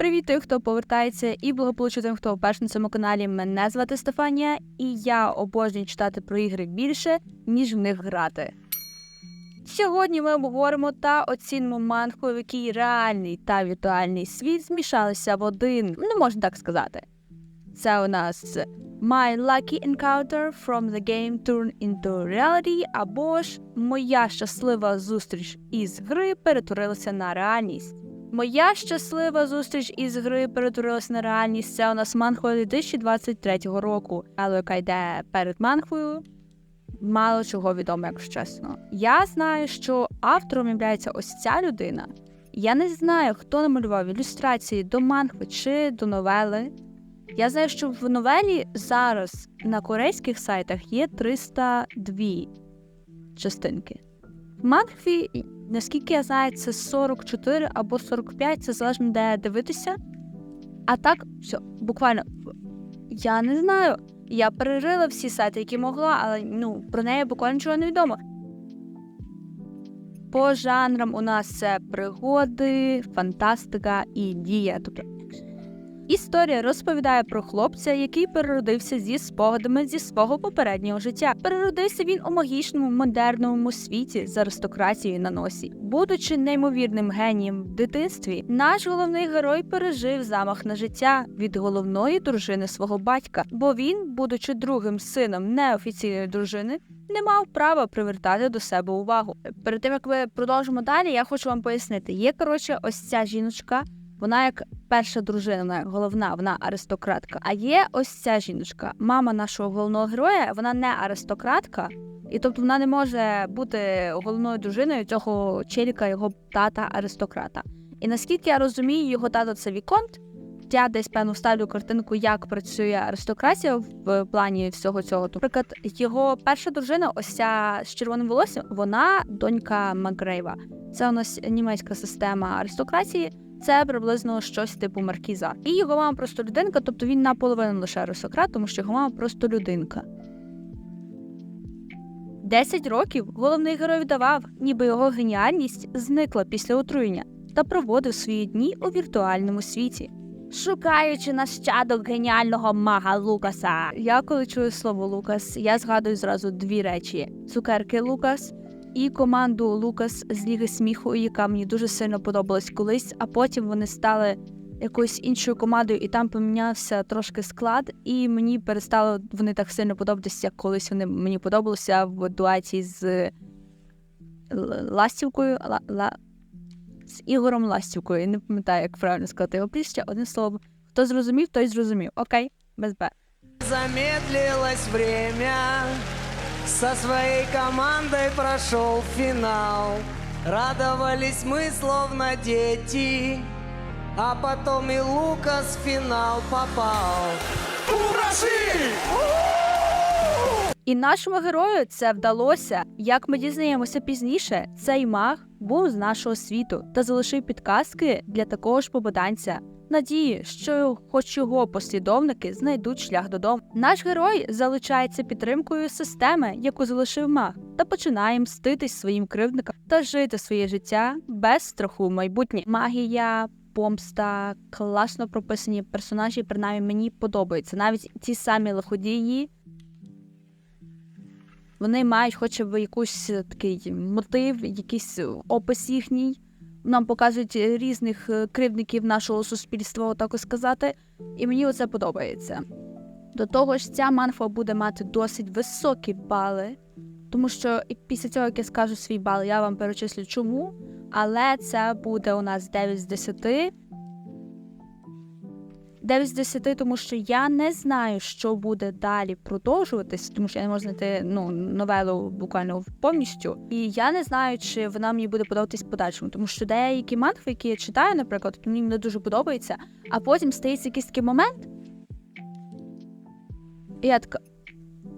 Привіт тим, хто повертається, і благополуччя тим, хто вперше на цьому каналі. Мене звати Стефанія, і я обожнюю читати про ігри більше, ніж в них грати. Сьогодні ми обговоримо та оцінимо мангу, в якій реальний та віртуальний світ змішалися в один, не можна так сказати. Це у нас My Lucky Encounter from the Game Turn into Reality, або ж Моя щаслива зустріч із гри перетворилася на реальність. Моя щаслива зустріч із гри перетворилася на реальність. Це у нас манхва 2023 року, але яка йде перед манхвою. Мало чого відомо, якщо чесно. Я знаю, що автором є ось ця людина. Я не знаю, хто намалював ілюстрації до мангви чи до новели. Я знаю, що в новелі зараз на корейських сайтах є 302 частинки. Мангві, наскільки я знаю, це 44 або 45, це залежно де дивитися. А так, все, буквально, я не знаю. Я перерила всі сайти, які могла, але ну, про неї буквально нічого не відомо. По жанрам у нас це пригоди, фантастика і дія. Тобто Історія розповідає про хлопця, який переродився зі спогадами зі свого попереднього життя. Переродився він у магічному модерному світі з аристократією на носі. Будучи неймовірним генієм в дитинстві, наш головний герой пережив замах на життя від головної дружини свого батька, бо він, будучи другим сином неофіційної дружини, не мав права привертати до себе увагу. Перед тим як ми продовжимо далі, я хочу вам пояснити: є коротше, ось ця жіночка. Вона як перша дружина, головна, вона аристократка. А є ось ця жіночка, мама нашого головного героя. Вона не аристократка, і тобто вона не може бути головною дружиною цього челіка, його тата аристократа. І наскільки я розумію, його тато це Віконт. Я десь певно вставлю картинку, як працює аристократія в плані всього цього. Наприклад, його перша дружина, ось ця з червоним волоссям, вона донька Макгрейва. Це у нас німецька система аристократії. Це приблизно щось типу маркіза. І його мама просто людинка, тобто він наполовину лише аристократ, тому що його мама просто людинка. Десять років головний герой вдавав, ніби його геніальність зникла після отруєння та проводив свої дні у віртуальному світі. Шукаючи нащадок геніального мага Лукаса. Я коли чую слово Лукас, я згадую зразу дві речі: цукерки Лукас і команду Лукас з Ліги сміху, яка мені дуже сильно подобалась колись, а потім вони стали якоюсь іншою командою, і там помінявся трошки склад, і мені перестало вони так сильно подобатися, як колись вони мені подобалися в дуеті з Ластівкою. Ла, ла, з Ігорем Ластівкою. Я не пам'ятаю, як правильно сказати його прізвище. Одним словом, хто зрозумів, той зрозумів. Окей, без Б. Замедлилось время Со своей командой прошел финал. Радовались мы словно дети. А потом и Лукас в финал попал І нашому герою це вдалося. Як ми дізнаємося пізніше, цей маг був з нашого світу та залишив підказки для такого ж попаданця. Надії, що хоч його послідовники знайдуть шлях додому. Наш герой залучається підтримкою системи, яку залишив маг, та починає мститись своїм кривдникам та жити своє життя без страху в майбутнє. Магія, помста, класно прописані персонажі, принаймні мені подобаються. Навіть ті самі лиходії вони мають хоча б якийсь е, такий мотив, якийсь опис їхній. Нам показують різних е, кривдників нашого суспільства, ось сказати. І мені оце подобається. До того ж, ця манфа буде мати досить високі бали, тому що і після цього, як я скажу свій бал, я вам перечислю чому. Але це буде у нас 9 з 10. 9 з 10, тому що я не знаю, що буде далі продовжуватись, тому що я не можу знайти ну, новелу буквально повністю. І я не знаю, чи вона мені буде подобатись подальшому, тому що деякі мангви, які я читаю, наприклад, мені не дуже подобається, а потім стається якийсь такий момент. І я така.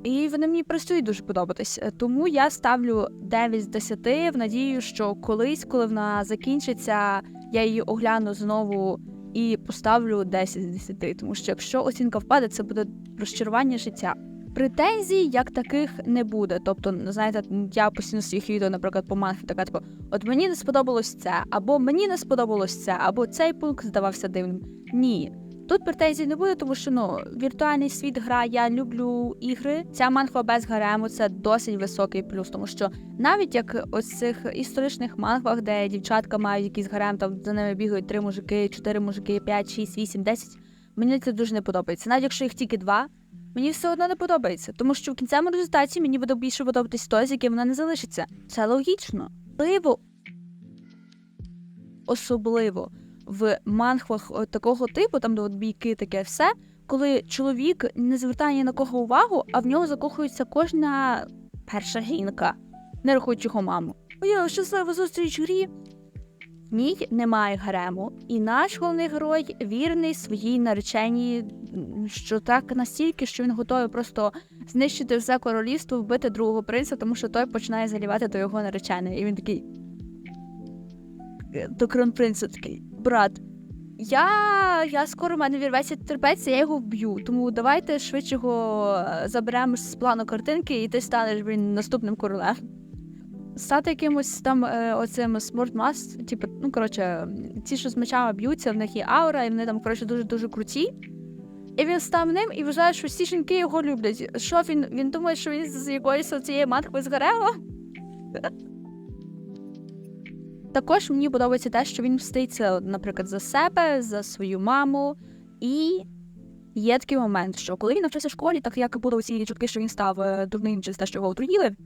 І вони мені перестають дуже подобатись. Тому я ставлю 9 з 10 в надію, що колись, коли вона закінчиться, я її огляну знову і поставлю 10 з 10. Тому що якщо оцінка впаде, це буде розчарування життя. Претензій як таких не буде. Тобто, знаєте, я постійно своїх відео, наприклад, по манхі така, типу, от мені не сподобалось це, або мені не сподобалось це, або цей пункт здавався дивним. Ні. Тут претензій не буде, тому що ну віртуальний світ гра, я люблю ігри. Ця манхва без гарему це досить високий плюс, тому що навіть як ось цих історичних манхвах, де дівчатка мають якийсь гарем, там за ними бігають три мужики, чотири мужики, п'ять, шість, вісім, десять. Мені це дуже не подобається. Навіть якщо їх тільки два, мені все одно не подобається, тому що в кінцевому результаті мені буде більше подобатись той, з яким вона не залишиться. Це логічно. Особливо, особливо в манхвах от такого типу, там де бійки, таке все, коли чоловік не звертає ні на кого увагу, а в нього закохується кожна перша жінка, не рахуючи його маму. Ой, щаслива зустріч в грі. Ній немає гарему, і наш головний герой вірний своїй нареченій, що так настільки, що він готовий просто знищити все королівство, вбити другого принца, тому що той починає залівати до його нареченої. І він такий. е, До кронпринца такий, брат. Я, я скоро в мене вірветься терпець, я його вб'ю. Тому давайте швидше його е, заберемо з плану картинки, і ти станеш блін, наступним королем. Стати якимось там е, оцим смортмас, типу, ну коротше, ті, що з мечами б'ються, в них є аура, і вони там коротше дуже дуже круті. І він став ним і вважає, що всі жінки його люблять. Що він? Він думає, що він з якоїсь цієї матки згорела? Також мені подобається те, що він мститься, наприклад, за себе, за свою маму. І є такий момент, що коли він навчався в школі, так як були ці чутки, що він став е, дурним через те, що його отруїли,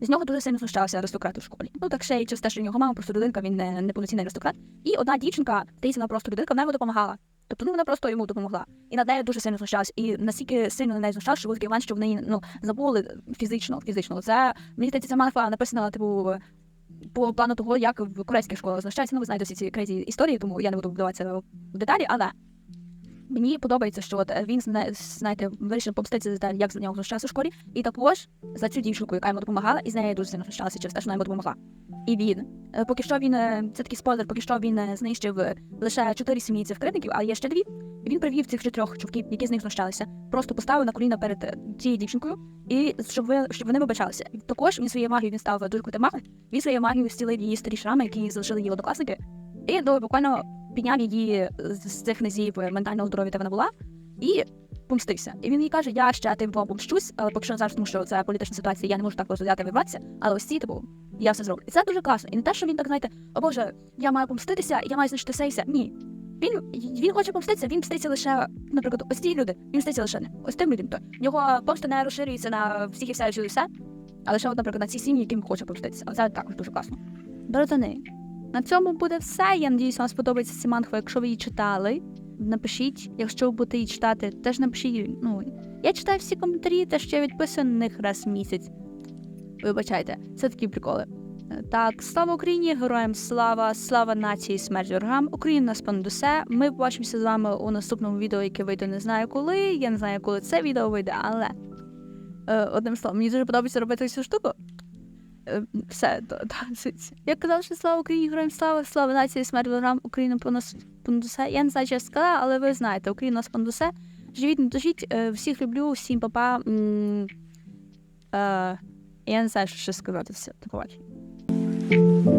з нього дуже сильно знущався аристократ у школі. Ну так ще й через те, що його мама просто людинка, він не, не повноцінний аристократ. І одна дівчинка, здається, вона просто людинка, вона йому допомагала. Тобто ну, вона просто йому допомогла. І над нею дуже сильно знущалась. І настільки сильно на неї знущалась, що був такий момент, що в неї ну, забули фізично. фізично. Це мені здається, ця манфа написана, типу, по плану того, як в корейських школах знущаються. Ну, ви знаєте всі ці крейзі історії, тому я не буду вдаватися в деталі, але мені подобається, що от він зна- знаєте, вирішив помститися за те, як за нього знущався в школі, і також за цю дівчинку, яка йому допомагала, і з нею дуже сильно знущалася через те, що вона йому допомогла. І він е, поки що він е, це такий спойлер, поки що він е, знищив е, лише чотири сім'ї цих критиків, а є ще дві. Він привів цих чотирьох чувків, які з них знущалися, просто поставив на коліна перед е, цією дівчинкою, і щоб ви щоб вони вибачалися. Також він своєю магією він став дуже крутим магом. Він своєю магією зцілив її старі шрами, які залишили її однокласники, і до буквально підняв її з з цих низів е, ментального здоров'я, де вона була, і помстився. І він їй каже: Я ще тим вам помщусь, але поки що зараз, тому що це політична ситуація, я не можу так просто взяти вибратися, але ось ці, типу, я все зроблю. І це дуже класно. І не те, що він так знаєте, о Боже, я маю помститися, я маю знищити сейся. Ні. Він, він хоче помститися, він мститься лише, наприклад, ось ці люди, він мститься лише не ось тим людям. То в нього помста не розширюється на всіх і все, і все, а лише, от, наприклад, на ці сім'ї, яким хоче помститися. Але це також дуже класно. Братани, на цьому буде все. Я надіюсь, вам сподобається ця манхва, якщо ви її читали. Напишіть, якщо ви будете її читати, теж напишіть. Ну, я читаю всі коментарі, що я відписую на них раз в місяць. Вибачайте, це такі приколи. Так, слава Україні, героям слава, слава нації, смерть ворогам. Україна нас понад усе. Ми побачимося з вами у наступному відео, яке вийде не знаю коли. Я не знаю, коли це відео вийде, але е, одним словом, мені дуже подобається робити цю штуку. Е, Все, то, я казав, що слава Україні, героям слава, слава нації, смерть ворогам, Україна понад понад усе. Я не знаю, що я сказала, але ви знаєте, Україна нас понад усе. Живіть, не дожіть, Е, всіх люблю, всім па-па. Я не знаю, що ще сказати. Все, до. Thank you.